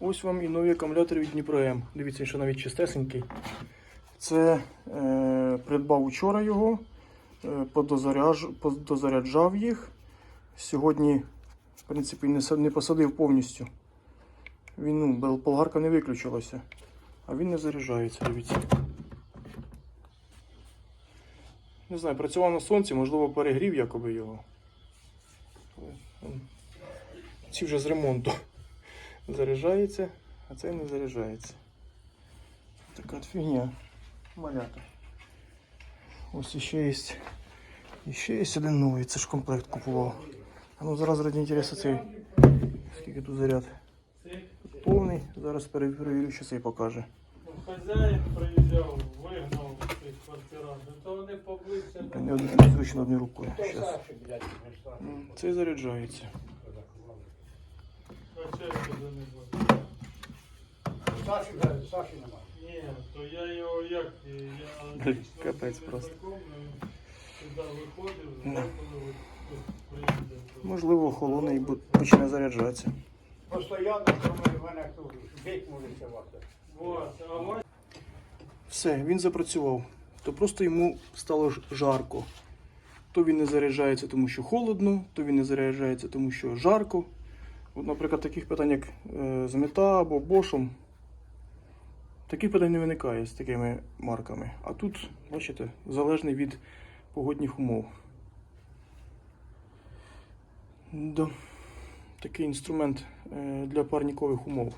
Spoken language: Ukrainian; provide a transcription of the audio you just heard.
Ось вам і нові акумулятори від Дніпро М. Дивіться, що навіть чистесенький. Це е, придбав учора його, е, подозаряж, подозаряджав їх. Сьогодні, в принципі, не, не посадив повністю. Він, ну, болгарка не виключилася. А він не заряджається, дивіться. Не знаю, працював на сонці, можливо, перегрів якоби його. Ці вже з ремонту заряджається, а цей не заряджається. Така от фігня. Малята. Ось іще є. Іще є один новий, це ж комплект купував. А ну зараз ради інтересу цей. Скільки тут заряд? Тут повний. Зараз перевірю, що цей покаже. Ну, Хазяїн приїжджав, вигнав цих квартирантів, то вони поближче. Не од- однією рукою. Цей заряджається. А що я туди не буду? Саші, Саші немає. Ні, то я його як, я капець просто. Можливо, бу- почне заряджатися. Постоянно, кроме мене тут бік може ось Все, він запрацював. То просто йому стало жарко. То він не заряджається, тому що холодно, то він не заряджається, тому що жарко. Наприклад, таких питань, як е, з мета або бошом, таких питань не виникає з такими марками. А тут, бачите, залежний від погодних умов. Да. Такий інструмент е, для парнікових умов.